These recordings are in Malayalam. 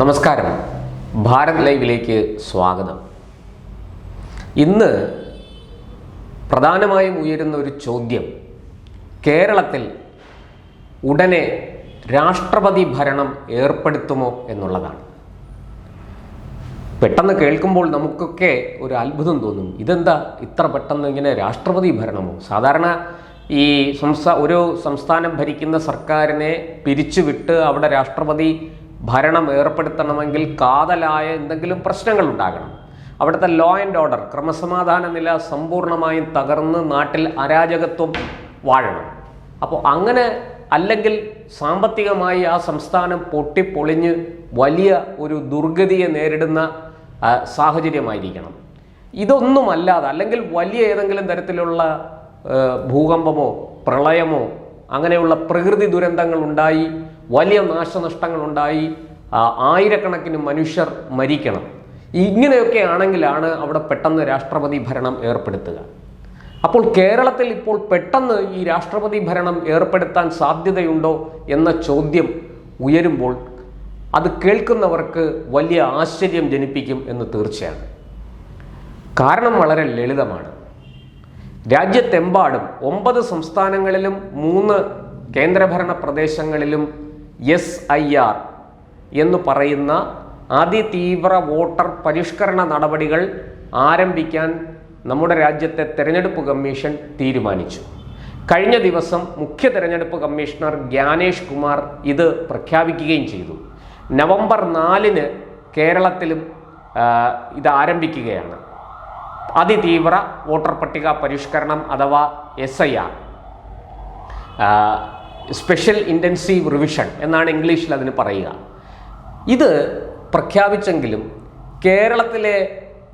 നമസ്കാരം. ഭാരത് ലൈവിലേക്ക് സ്വാഗതം. ഇന്ന് പ്രധാനമായും ഉയരുന്ന ഒരു ചോദ്യം. കേരളത്തിൽ ഉടനെ രാഷ്ട്രപതി ഭരണം ഏർപ്പെടുത്തുമോ എന്നുള്ളതാണ്. പെട്ടെന്ന് കേൾക്കുമ്പോൾ നമുക്കൊക്കെ ഒരു അത്ഭുതം തോന്നും. ഇതെന്താ? ഇത്ര പെട്ടെന്ന് ഇങ്ങനെ രാഷ്ട്രപതി ഭരണമോ? സാധാരണ ഈ സംസ്ഥാ ഒരു സംസ്ഥാനം ഭരിക്കുന്ന സർക്കാരിനെ പിരിച്ചുവിട്ട് അവിടെ രാഷ്ട്രപതി ഭരണം ഏർപ്പെടുത്തണമെങ്കിൽ കാതലായ എന്തെങ്കിലും പ്രശ്നങ്ങൾ ഉണ്ടാകണം. അവിടുത്തെ ലോ ആൻഡ് ഓർഡർ ക്രമസമാധാന നില സമ്പൂർണമായും തകർന്ന് നാട്ടിൽ അരാജകത്വം വാഴണം. അപ്പോൾ അങ്ങനെ അല്ലെങ്കിൽ സാമ്പത്തികമായി ആ സംസ്ഥാനം പൊട്ടിപ്പൊളിഞ്ഞ് വലിയ ഒരു ദുർഗതിയെ നേരിടുന്ന സാഹചര്യമായിരിക്കണം. ഇതൊന്നുമല്ലാതെ അല്ലെങ്കിൽ വലിയ ഏതെങ്കിലും തരത്തിലുള്ള ഭൂകമ്പമോ പ്രളയമോ അങ്ങനെയുള്ള പ്രകൃതി ദുരന്തങ്ങൾ ഉണ്ടായി വലിയ നാശനഷ്ടങ്ങൾ ഉണ്ടായി ആയിരക്കണക്കിന് മനുഷ്യർ മരിക്കണം. ഇങ്ങനെയൊക്കെ ആണെങ്കിലാണ് അവിടെ പെട്ടെന്ന് രാഷ്ട്രപതി ഭരണം ഏർപ്പെടുത്തുക. അപ്പോൾ കേരളത്തിൽ ഇപ്പോൾ പെട്ടെന്ന് ഈ രാഷ്ട്രപതി ഭരണം ഏർപ്പെടുത്താൻ സാധ്യതയുണ്ടോ എന്ന ചോദ്യം ഉയരുമ്പോൾ അത് കേൾക്കുന്നവർക്ക് വലിയ ആശ്ചര്യം ജനിപ്പിക്കും എന്ന് തീർച്ചയാണ്. കാരണം വളരെ ലളിതമാണ്. രാജ്യത്തെമ്പാടും ഒമ്പത് സംസ്ഥാനങ്ങളിലും മൂന്ന് കേന്ദ്രഭരണ പ്രദേശങ്ങളിലും എസ് ഐ ആർ എന്ന് പറയുന്ന അതിതീവ്ര വോട്ടർ പരിഷ്കരണ നടപടികൾ ആരംഭിക്കാൻ നമ്മുടെ രാജ്യത്തെ തെരഞ്ഞെടുപ്പ് കമ്മീഷൻ തീരുമാനിച്ചു. കഴിഞ്ഞ ദിവസം മുഖ്യ തെരഞ്ഞെടുപ്പ് കമ്മീഷണർ ജ്ഞാനേഷ് കുമാർ ഇത് പ്രഖ്യാപിക്കുകയും ചെയ്തു. നവംബർ നാലിന് കേരളത്തിലും ഇത് ആരംഭിക്കുകയാണ്. അതിതീവ്ര വോട്ടർ പട്ടിക പരിഷ്കരണം അഥവാ S I R. Special intensive revision എന്നാണ് ഇംഗ്ലീഷിൽ അതിന് പറയുക. ഇത് പ്രഖ്യാപിച്ചെങ്കിലും കേരളത്തിലെ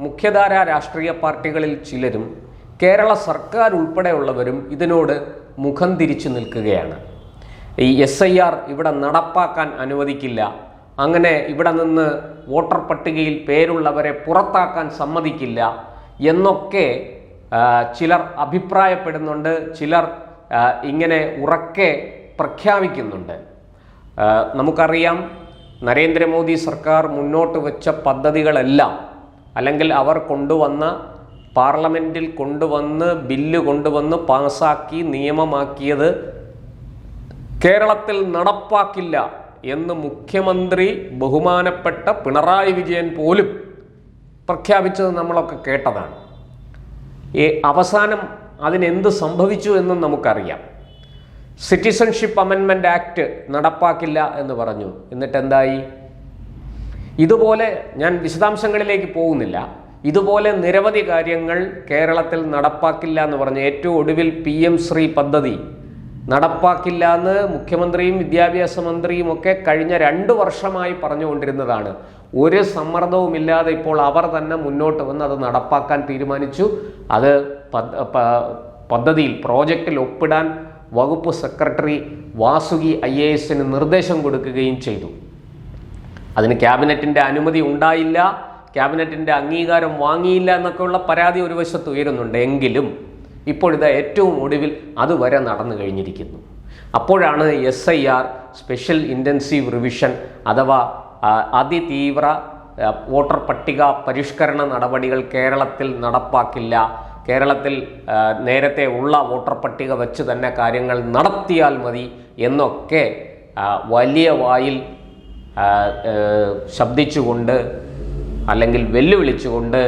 മുഖ്യധാര രാഷ്ട്രീയ പാർട്ടികളിൽ ചിലരും കേരള സർക്കാർ ഉൾപ്പെടെയുള്ളവരും ഇതിനോട് മുഖം തിരിച്ചു നിൽക്കുകയാണ്. ഈ എസ് ഐ ആർ ഇവിടെ നടപ്പാക്കാൻ അനുവദിക്കില്ല. അങ്ങനെ ഇവിടെ നിന്ന് വോട്ടർ പട്ടികയിൽ പേരുള്ളവരെ പുറത്താക്കാൻ സമ്മതിക്കില്ല എന്നൊക്കെ ചിലർ അഭിപ്രായപ്പെടുന്നുണ്ട്. ചിലർ ഇങ്ങനെ ഉറക്കെ പ്രഖ്യാപിക്കുന്നുണ്ട്. നമുക്കറിയാം നരേന്ദ്രമോദി സർക്കാർ മുന്നോട്ട് വെച്ച പദ്ധതികളെല്ലാം അല്ലെങ്കിൽ അവർ കൊണ്ടുവന്ന പാർലമെന്റിൽ കൊണ്ടുവന്ന് ബില്ല് കൊണ്ടുവന്ന് പാസാക്കി നിയമമാക്കിയത് കേരളത്തിൽ നടപ്പാക്കില്ല എന്ന് മുഖ്യമന്ത്രി ബഹുമാനപ്പെട്ട പിണറായി വിജയൻ പോലും പ്രഖ്യാപിച്ചത് നമ്മളൊക്കെ കേട്ടതാണ്. അവസാനം അതിനെന്ത് സംഭവിച്ചു എന്നും നമുക്കറിയാം. സിറ്റിസൺഷിപ്പ് അമെൻമെന്റ് ആക്ട് നടപ്പാക്കില്ല എന്ന് പറഞ്ഞു. എന്നിട്ട് എന്തായി ഇതുപോലെ ഞാൻ വിശദാംശങ്ങളിലേക്ക് പോകുന്നില്ല. ഇതുപോലെ നിരവധി കാര്യങ്ങൾ കേരളത്തിൽ നടപ്പാക്കില്ല എന്ന് പറഞ്ഞു ഏറ്റവും ഒടുവിൽ പി എം ശ്രീ പദ്ധതി നടപ്പാക്കില്ല എന്ന് മുഖ്യമന്ത്രിയും വിദ്യാഭ്യാസ മന്ത്രിയും ഒക്കെ കഴിഞ്ഞ രണ്ട് വർഷമായി പറഞ്ഞുകൊണ്ടിരുന്നതാണ്. ഒരു സമ്മർദ്ദവുമില്ലാതെ ഇപ്പോൾ അവർ തന്നെ മുന്നോട്ട് വന്ന് അത് നടപ്പാക്കാൻ തീരുമാനിച്ചു. അത് പദ്ധതിയിൽ പ്രോജക്റ്റിൽ ഒപ്പിടാൻ വകുപ്പ് സെക്രട്ടറി വാസുകി ഐ എ എസിന് നിർദ്ദേശം കൊടുക്കുകയും ചെയ്തു. അതിന് ക്യാബിനറ്റിന്റെ അനുമതി ഉണ്ടായില്ല. ക്യാബിനറ്റിന്റെ അംഗീകാരം വാങ്ങിയില്ല എന്നൊക്കെയുള്ള പരാതി ഒരു വശത്ത് ഉയരുന്നുണ്ട്. എങ്കിലും ഇപ്പോഴിത് ഏറ്റവും ഒടുവിൽ അതുവരെ നടന്നു കഴിഞ്ഞിരിക്കുന്നു. അപ്പോഴാണ് S I R special intensive revision അഥവാ അതിതീവ്ര വോട്ടർ പട്ടിക പരിഷ്കരണ നടപടികൾ കേരളത്തിൽ നടപ്പാക്കില്ല. കേരളത്തിൽ നേരത്തെ ഉള്ള വോട്ടർ പട്ടിക വെച്ച് തന്നെ കാര്യങ്ങൾ നടത്തിയാൽ മതി എന്നൊക്കെ വലിയ വായിൽ ശബ്ദിച്ചുകൊണ്ട് അല്ലെങ്കിൽ വെല്ലുവിളിച്ചുകൊണ്ട്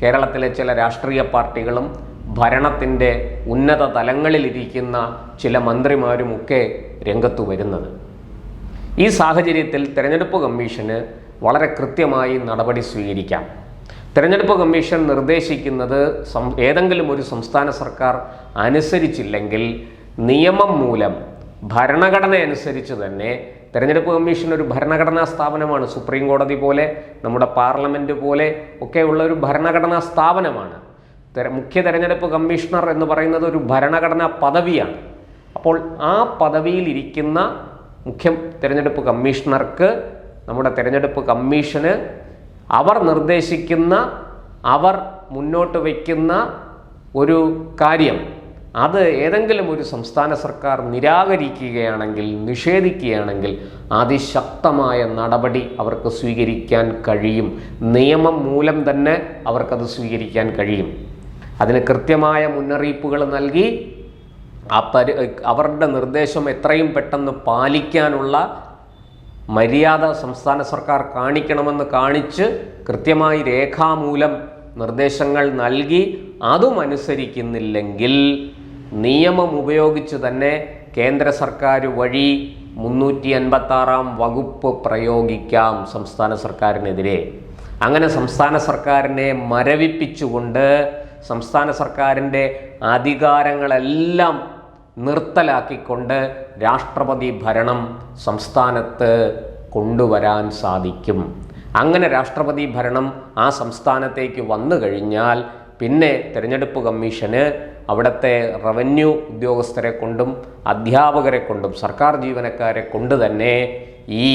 കേരളത്തിലെ ചില രാഷ്ട്രീയ പാർട്ടികളും ഭരണത്തിന്റെ ഉന്നത തലങ്ങളിലിരിക്കുന്ന ചില മന്ത്രിമാരുമൊക്കെ രംഗത്തു വരുന്നത്. ഈ സാഹചര്യത്തിൽ തെരഞ്ഞെടുപ്പ് കമ്മീഷന് വളരെ കൃത്യമായി നടപടി സ്വീകരിക്കാം. തെരഞ്ഞെടുപ്പ് കമ്മീഷൻ നിർദ്ദേശിക്കുന്നത് ഏതെങ്കിലും ഒരു സംസ്ഥാന സർക്കാർ അനുസരിച്ചില്ലെങ്കിൽ നിയമം മൂലം ഭരണഘടന അനുസരിച്ച് തന്നെ തെരഞ്ഞെടുപ്പ് കമ്മീഷൻ ഒരു ഭരണഘടനാ സ്ഥാപനമാണ്. സുപ്രീം കോടതി പോലെ നമ്മുടെ പാർലമെന്റ് പോലെ ഒക്കെയുള്ള ഒരു ഭരണഘടനാ സ്ഥാപനമാണ്. മുഖ്യ തെരഞ്ഞെടുപ്പ് കമ്മീഷണർ എന്ന് പറയുന്നത് ഒരു ഭരണഘടനാ പദവിയാണ്. അപ്പോൾ ആ പദവിയിൽ ഇരിക്കുന്ന മുഖ്യ തെരഞ്ഞെടുപ്പ് കമ്മീഷണർക്ക് നമ്മുടെ തെരഞ്ഞെടുപ്പ് കമ്മീഷന് അവർ നിർദ്ദേശിക്കുന്ന അവർ മുന്നോട്ട് വയ്ക്കുന്ന ഒരു കാര്യം. അത് ഏതെങ്കിലും ഒരു സംസ്ഥാന സർക്കാർ നിരാകരിക്കുകയാണെങ്കിൽ നിഷേധിക്കുകയാണെങ്കിൽ അതിശക്തമായ നടപടി അവർക്ക് സ്വീകരിക്കാൻ കഴിയും. നിയമം മൂലം തന്നെ അവർക്കത് സ്വീകരിക്കാൻ കഴിയും. അതിന് കൃത്യമായ മുന്നറിയിപ്പുകൾ നൽകി ആ അവരുടെ നിർദ്ദേശം എത്രയും പെട്ടെന്ന് പാലിക്കാനുള്ള മര്യാദ സംസ്ഥാന സർക്കാർ കാണിക്കണമെന്ന് കാണിച്ച് കൃത്യമായി രേഖാമൂലം നിർദ്ദേശങ്ങൾ നൽകി അതുമനുസരിക്കുന്നില്ലെങ്കിൽ നിയമം ഉപയോഗിച്ച് തന്നെ കേന്ദ്ര സർക്കാർ വഴി മുന്നൂറ്റി എൺപത്താറാം വകുപ്പ് പ്രയോഗിക്കാം സംസ്ഥാന സർക്കാരിനെതിരെ. അങ്ങനെ സംസ്ഥാന സർക്കാരിനെ മരവിപ്പിച്ചുകൊണ്ട് സംസ്ഥാന സർക്കാരിന്റെ അധികാരങ്ങളെല്ലാം നിർത്തലാക്കിക്കൊണ്ട് രാഷ്ട്രപതി ഭരണം സംസ്ഥാനത്ത് കൊണ്ടുവരാൻ സാധിക്കും. അങ്ങനെ രാഷ്ട്രപതി ഭരണം ആ സംസ്ഥാനത്തേക്ക് വന്നു കഴിഞ്ഞാൽ പിന്നെ തിരഞ്ഞെടുപ്പ് കമ്മീഷന് അവിടുത്തെ റവന്യൂ ഉദ്യോഗസ്ഥരെ കൊണ്ടും അധ്യാപകരെ കൊണ്ടും സർക്കാർ ജീവനക്കാരെ കൊണ്ട് തന്നെ ഈ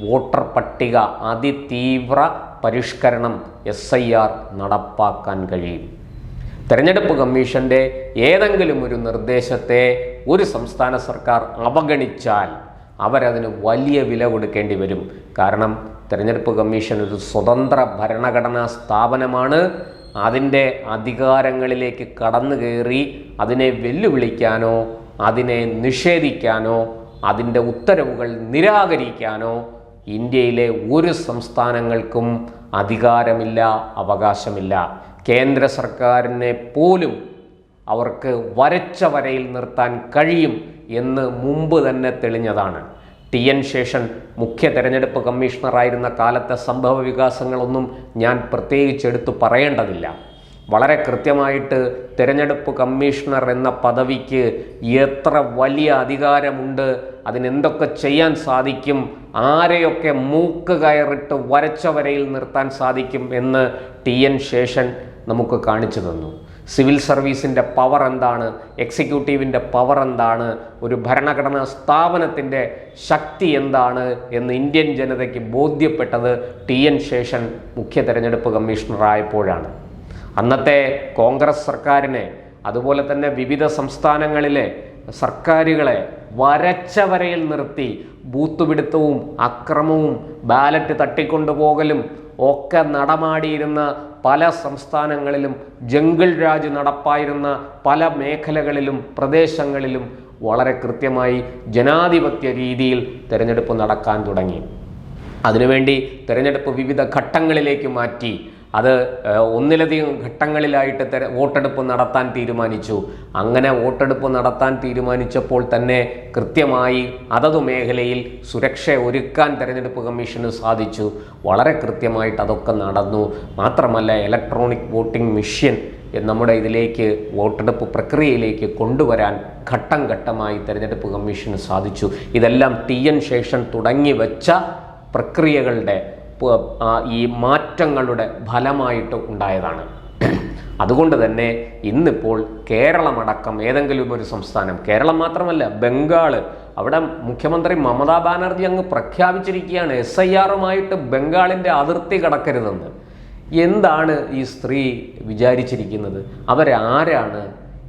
വോട്ടർ പട്ടിക അതിതീവ്ര പരിഷ്കരണം എസ് നടപ്പാക്കാൻ കഴിയും. തെരഞ്ഞെടുപ്പ് കമ്മീഷന്റെ ഏതെങ്കിലും ഒരു നിർദ്ദേശത്തെ ഒരു സംസ്ഥാന സർക്കാർ അവഗണിച്ചാൽ അവരതിന് വലിയ വില കൊടുക്കേണ്ടി വരും. കാരണം തെരഞ്ഞെടുപ്പ് കമ്മീഷൻ ഒരു സ്വതന്ത്ര ഭരണഘടനാ സ്ഥാപനമാണ്. അതിന്റെ അധികാരങ്ങളിലേക്ക് കടന്നു കയറി അതിനെ വെല്ലുവിളിക്കാനോ അതിനെ നിഷേധിക്കാനോ അതിന്റെ ഉത്തരവുകൾ നിരാകരിക്കാനോ ഇന്ത്യയിലെ ഒരു സംസ്ഥാനങ്ങൾക്കും അധികാരമില്ല അവകാശമില്ല. കേന്ദ്ര സർക്കാരിനെ പോലും അവർക്ക് വരച്ച വരയിൽ നിർത്താൻ കഴിയും എന്ന് മുമ്പ് തന്നെ തെളിഞ്ഞതാണ്. ടി എൻ ശേഷൻ മുഖ്യ തെരഞ്ഞെടുപ്പ് കമ്മീഷണറായിരുന്ന കാലത്തെ സംഭവ വികാസങ്ങളൊന്നും ഞാൻ പ്രത്യേകിച്ച് എടുത്തു പറയേണ്ടതില്ല. വളരെ കൃത്യമായിട്ട് തിരഞ്ഞെടുപ്പ് കമ്മീഷണർ എന്ന പദവിക്ക് എത്ര വലിയ അധികാരമുണ്ട് അതിനെന്തൊക്കെ ചെയ്യാൻ സാധിക്കും ആരെയൊക്കെ മൂക്ക് കയറിട്ട് വരച്ച വരയിൽ നിർത്താൻ സാധിക്കും എന്ന് ടി എൻ ശേഷൻ നമുക്ക് കാണിച്ചു തന്നു. സിവിൽ സർവീസിന്റെ പവർ എന്താണ്? എക്സിക്യൂട്ടീവിന്റെ പവർ എന്താണ്? ഒരു ഭരണഘടനാ സ്ഥാപനത്തിന്റെ ശക്തി എന്താണ്? എന്ന് ഇന്ത്യൻ ജനതയ്ക്ക് ബോധ്യപ്പെട്ടത് ടി എൻ ശേഷൻ മുഖ്യ തെരഞ്ഞെടുപ്പ് കമ്മീഷണറായപ്പോഴാണ്. അന്നത്തെ കോൺഗ്രസ് സർക്കാരിനെ അതുപോലെ തന്നെ വിവിധ സംസ്ഥാനങ്ങളിലെ സർക്കാരുകളെ വരച്ച വരയിൽ നിർത്തി ബൂത്ത് പിടുത്തവും അക്രമവും ബാലറ്റ് തട്ടിക്കൊണ്ടുപോകലും ഒക്കെ നടമാടിയിരുന്ന പല സംസ്ഥാനങ്ങളിലും ജംഗിൾ രാജ് നടപ്പായിരുന്ന പല മേഖലകളിലും പ്രദേശങ്ങളിലും വളരെ കൃത്യമായി ജനാധിപത്യ രീതിയിൽ തിരഞ്ഞെടുപ്പ് നടക്കാൻ തുടങ്ങി. അതിനുവേണ്ടി തിരഞ്ഞെടുപ്പ് വിവിധ ഘട്ടങ്ങളിലേക്ക് മാറ്റി. അത് ഒന്നിലധികം ഘട്ടങ്ങളിലായിട്ട് തെര വോട്ടെടുപ്പ് നടത്താൻ തീരുമാനിച്ചു. അങ്ങനെ വോട്ടെടുപ്പ് നടത്താൻ തീരുമാനിച്ചപ്പോൾ തന്നെ കൃത്യമായി അതതു മേഖലയിൽ സുരക്ഷ ഒരുക്കാൻ തെരഞ്ഞെടുപ്പ് കമ്മീഷന് സാധിച്ചു. വളരെ കൃത്യമായിട്ട് അതൊക്കെ നടന്നു. മാത്രമല്ല ഇലക്ട്രോണിക് വോട്ടിംഗ് മെഷീൻ നമ്മുടെ ഇതിലേക്ക് വോട്ടെടുപ്പ് പ്രക്രിയയിലേക്ക് കൊണ്ടുവരാൻ ഘട്ടം ഘട്ടമായി തെരഞ്ഞെടുപ്പ് കമ്മീഷന് സാധിച്ചു. ഇതെല്ലാം ടി എൻ ശേഷൻ തുടങ്ങി വെച്ച പ്രക്രിയകളുടെ ഈ മാറ്റങ്ങളുടെ ഫലമായിട്ട് ഉണ്ടായതാണ്. അതുകൊണ്ട് തന്നെ ഇന്നിപ്പോൾ കേരളമടക്കം ഏതെങ്കിലും ഒരു സംസ്ഥാനം കേരളം മാത്രമല്ല ബംഗാൾ അവിടെ മുഖ്യമന്ത്രി മമതാ ബാനർജി അങ്ങ് പ്രഖ്യാപിച്ചിരിക്കുകയാണ് എസ് ഐ ആറുമായിട്ട് ബംഗാളിന്റെ അതിർത്തി കടക്കരുതെന്ന്. എന്താണ് ഈ സ്ത്രീ വിചാരിച്ചിരിക്കുന്നത്? അവരാരാണ്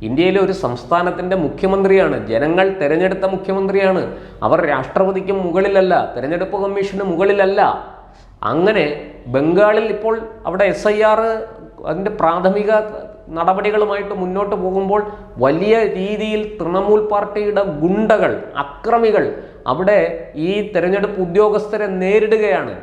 ഇന്ത്യയിലെ ഒരു സംസ്ഥാനത്തിന്റെ മുഖ്യമന്ത്രിയാണ് ജനങ്ങൾ തിരഞ്ഞെടുത്ത മുഖ്യമന്ത്രിയാണ്. അവർ രാഷ്ട്രപതിക്കും മുകളിലല്ല തിരഞ്ഞെടുപ്പ് കമ്മീഷന് മുകളിലല്ല. അങ്ങനെ ബംഗാളിൽ ഇപ്പോൾ അവിടെ എസ് ഐ ആർ അതിന്റെ പ്രാഥമിക നടപടികളുമായിട്ട് മുന്നോട്ട് പോകുമ്പോൾ വലിയ രീതിയിൽ തൃണമൂൽ പാർട്ടിയുടെ ഗുണ്ടകൾ അക്രമികൾ അവിടെ ഈ തെരഞ്ഞെടുപ്പ് ഉദ്യോഗസ്ഥരെ നേരിടുകയാണ്.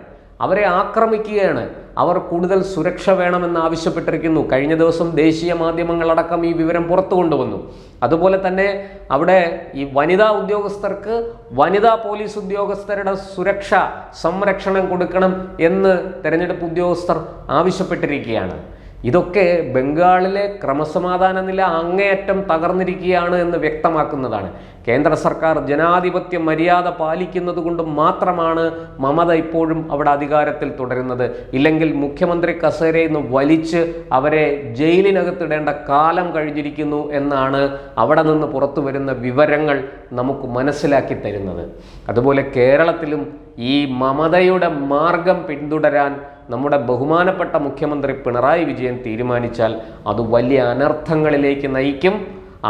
അവരെ ആക്രമിക്കുകയാണ്. അവർ കൂടുതൽ സുരക്ഷ വേണമെന്ന് ആവശ്യപ്പെട്ടിരിക്കുന്നു. കഴിഞ്ഞ ദിവസം ദേശീയ മാധ്യമങ്ങളടക്കം ഈ വിവരം പുറത്തു കൊണ്ടുവന്നു. അതുപോലെ തന്നെ അവിടെ ഈ വനിതാ ഉദ്യോഗസ്ഥർക്ക് വനിതാ പോലീസ് ഉദ്യോഗസ്ഥരുടെ സുരക്ഷ സംരക്ഷണം കൊടുക്കണം എന്ന് തെരഞ്ഞെടുപ്പ് ഉദ്യോഗസ്ഥർ ആവശ്യപ്പെട്ടിരിക്കുകയാണ്. ഇതൊക്കെ ബംഗാളിലെ ക്രമസമാധാന നില അങ്ങേയറ്റം തകർന്നിരിക്കുകയാണ് എന്ന് വ്യക്തമാക്കുന്നതാണ്. കേന്ദ്ര സർക്കാർ ജനാധിപത്യ മര്യാദ പാലിക്കുന്നത് കൊണ്ട് മാത്രമാണ് മമത ഇപ്പോഴും അവിടെ അധികാരത്തിൽ തുടരുന്നത്. ഇല്ലെങ്കിൽ മുഖ്യമന്ത്രി കസേരയിൽ നിന്ന് വലിച്ച് അവരെ ജയിലിനകത്തിടേണ്ട കാലം കഴിഞ്ഞിരിക്കുന്നു എന്നാണ് അവിടെ നിന്ന് പുറത്തു വരുന്ന വിവരങ്ങൾ നമുക്ക് മനസ്സിലാക്കി തരുന്നത്. അതുപോലെ കേരളത്തിലും ഈ മമതയുടെ മാർഗം പിന്തുടരാൻ നമ്മുടെ ബഹുമാനപ്പെട്ട മുഖ്യമന്ത്രി പിണറായി വിജയൻ തീരുമാനിച്ചാൽ അത് വലിയ അനർത്ഥങ്ങളിലേക്ക് നയിക്കും.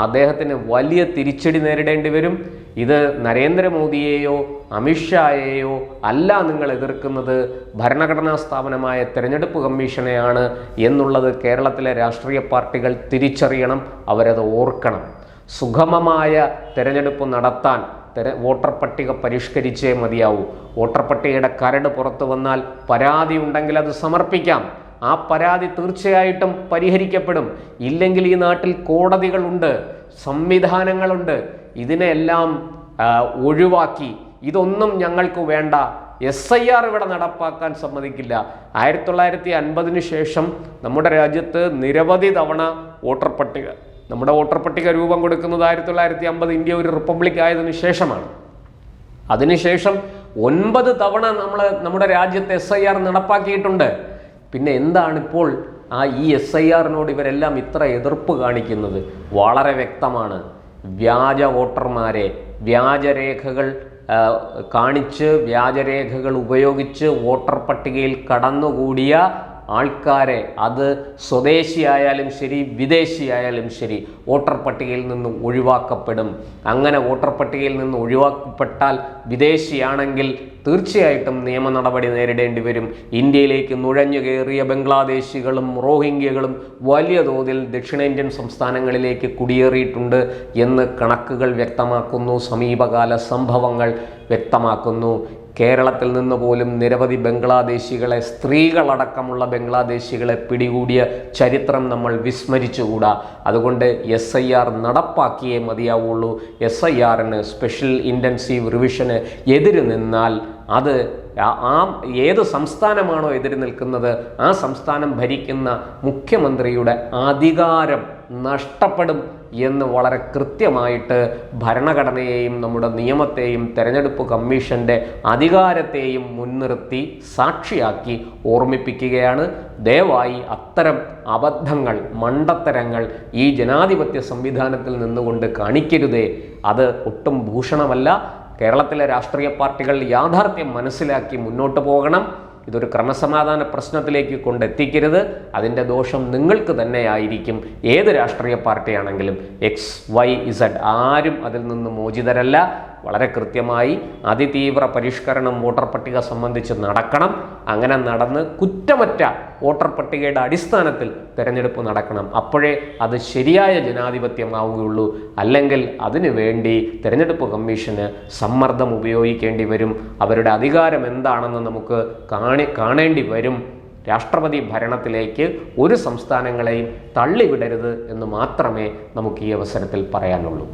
അദ്ദേഹത്തിന് വലിയ തിരിച്ചടി നേരിടേണ്ടി വരും. ഇത് നരേന്ദ്രമോദിയെയോ അമിത്ഷായെയോ അല്ല നിങ്ങൾ എതിർക്കുന്നത് ഭരണഘടനാ സ്ഥാപനമായ തെരഞ്ഞെടുപ്പ് കമ്മീഷനെയാണ് എന്നുള്ളത് കേരളത്തിലെ രാഷ്ട്രീയ പാർട്ടികൾ തിരിച്ചറിയണം അവരത് ഓർക്കണം. സുഗമമായ തെരഞ്ഞെടുപ്പ് നടത്താൻ തെര വോട്ടർ പട്ടിക പരിഷ്കരിച്ചേ മതിയാവൂ. വോട്ടർ പട്ടികയുടെ കരട് പുറത്തു വന്നാൽ പരാതി ഉണ്ടെങ്കിൽ അത് സമർപ്പിക്കാം. ആ പരാതി തീർച്ചയായിട്ടും പരിഹരിക്കപ്പെടും. ഇല്ലെങ്കിൽ ഈ നാട്ടിൽ കോടതികളുണ്ട് സംവിധാനങ്ങളുണ്ട്. ഇതിനെല്ലാം ഒഴിവാക്കി. ഇതൊന്നും ഞങ്ങൾക്ക് വേണ്ട. എസ് ഐ ആർ ഇവിടെ നടപ്പാക്കാൻ സമ്മതിക്കില്ല. ആയിരത്തി തൊള്ളായിരത്തി അൻപതിനു ശേഷം നമ്മുടെ രാജ്യത്ത് നിരവധി തവണ വോട്ടർ പട്ടിക നമ്മുടെ വോട്ടർ പട്ടിക രൂപം കൊടുക്കുന്നത് ആയിരത്തി തൊള്ളായിരത്തി അമ്പത് ഇന്ത്യ ഒരു റിപ്പബ്ലിക് ആയതിനു ശേഷമാണ്. അതിനുശേഷം ഒൻപത് തവണ നമ്മൾ നമ്മുടെ രാജ്യത്ത് എസ് ഐ ആർ നടപ്പാക്കിയിട്ടുണ്ട്. പിന്നെ എന്താണ് ഇപ്പോൾ ആ ഈ എസ് ഐ ആറിനോട് ഇവരെല്ലാം ഇത്ര എതിർപ്പ് കാണിക്കുന്നത്? വളരെ വ്യക്തമാണ്. വ്യാജ വോട്ടർമാരെ വ്യാജരേഖകൾ കാണിച്ച് വ്യാജരേഖകൾ ഉപയോഗിച്ച് വോട്ടർ പട്ടികയിൽ കടന്നുകൂടിയ ആൾക്കാരെ അത് സ്വദേശിയായാലും ശരി വിദേശിയായാലും ശരി വോട്ടർ പട്ടികയിൽ നിന്ന് ഒഴിവാക്കപ്പെടും. അങ്ങനെ വോട്ടർ പട്ടികയിൽ നിന്ന് ഒഴിവാക്കപ്പെട്ടാൽ വിദേശിയാണെങ്കിൽ തീർച്ചയായിട്ടും നിയമ നടപടി നേരിടേണ്ടി വരും. ഇന്ത്യയിലേക്ക് നുഴഞ്ഞു കയറിയ ബംഗ്ലാദേശികളും റോഹിംഗ്യകളും വലിയ തോതിൽ ദക്ഷിണേന്ത്യൻ സംസ്ഥാനങ്ങളിലേക്ക് കുടിയേറിയിട്ടുണ്ട് എന്ന് കണക്കുകൾ വ്യക്തമാക്കുന്നു. സമീപകാല സംഭവങ്ങൾ വ്യക്തമാക്കുന്നു. കേരളത്തിൽ നിന്ന് പോലും നിരവധി ബംഗ്ലാദേശികളെ സ്ത്രീകളടക്കമുള്ള ബംഗ്ലാദേശികളെ പിടികൂടിയ ചരിത്രം നമ്മൾ വിസ്മരിച്ചുകൂടാ. അതുകൊണ്ട് എസ് ഐ ആർ നടപ്പാക്കിയേ മതിയാവുള്ളൂ. എസ് ഐ ആറിന് സ്പെഷ്യൽ ഇന്റൻസീവ് റിവിഷന് എതിര് നിന്നാൽ അത് ആ ഏത് സംസ്ഥാനമാണോ എതിരി നിൽക്കുന്നത് ആ സംസ്ഥാനം ഭരിക്കുന്ന മുഖ്യമന്ത്രിയുടെ അധികാരം നഷ്ടപ്പെടും എന്ന് വളരെ കൃത്യമായിട്ട് ഭരണഘടനയെയും നമ്മുടെ നിയമത്തെയും തെരഞ്ഞെടുപ്പ് കമ്മീഷന്റെ അധികാരത്തെയും മുൻനിർത്തി സാക്ഷിയാക്കി ഓർമ്മിപ്പിക്കുകയാണ്. ദയവായി അത്തരം അബദ്ധങ്ങൾ മണ്ടത്തരങ്ങൾ ഈ ജനാധിപത്യ സംവിധാനത്തിൽ നിന്നുകൊണ്ട് കാണിക്കരുതേ. അത് ഒട്ടും ഭൂഷണമല്ല കേരളത്തിലെ രാഷ്ട്രീയ പാർട്ടികൾ യാഥാർത്ഥ്യം മനസ്സിലാക്കി മുന്നോട്ട് പോകണം. ഇതൊരു ക്രമസമാധാന പ്രശ്നത്തിലേക്ക് കൊണ്ടെത്തിക്കരുത്. അതിന്റെ ദോഷം നിങ്ങൾക്ക് തന്നെയായിരിക്കും. ഏത് രാഷ്ട്രീയ പാർട്ടിയാണെങ്കിലും എക്സ് വൈ ഇസഡ് ആരും അതിൽ നിന്ന് മോചിതരല്ല. വളരെ കൃത്യമായി അതിതീവ്ര പരിഷ്കരണം വോട്ടർ പട്ടിക സംബന്ധിച്ച് നടക്കണം. അങ്ങനെ നടന്ന് കുറ്റമറ്റ വോട്ടർ പട്ടികയുടെ അടിസ്ഥാനത്തിൽ തിരഞ്ഞെടുപ്പ് നടക്കണം. അപ്പോഴേ അത് ശരിയായ ജനാധിപത്യമാവുകയുള്ളൂ. അല്ലെങ്കിൽ അതിനു വേണ്ടി തിരഞ്ഞെടുപ്പ് കമ്മീഷന് സമ്മർദ്ദം ഉപയോഗിക്കേണ്ടി വരും. അവരുടെ അധികാരം എന്താണെന്ന് നമുക്ക് കാണി കാണേണ്ടി വരും. രാഷ്ട്രപതി ഭരണത്തിലേക്ക് ഒരു സംസ്ഥാനങ്ങളെയും തള്ളിവിടരുത് എന്ന് മാത്രമേ നമുക്ക് ഈ അവസരത്തിൽ പറയാനുള്ളൂ.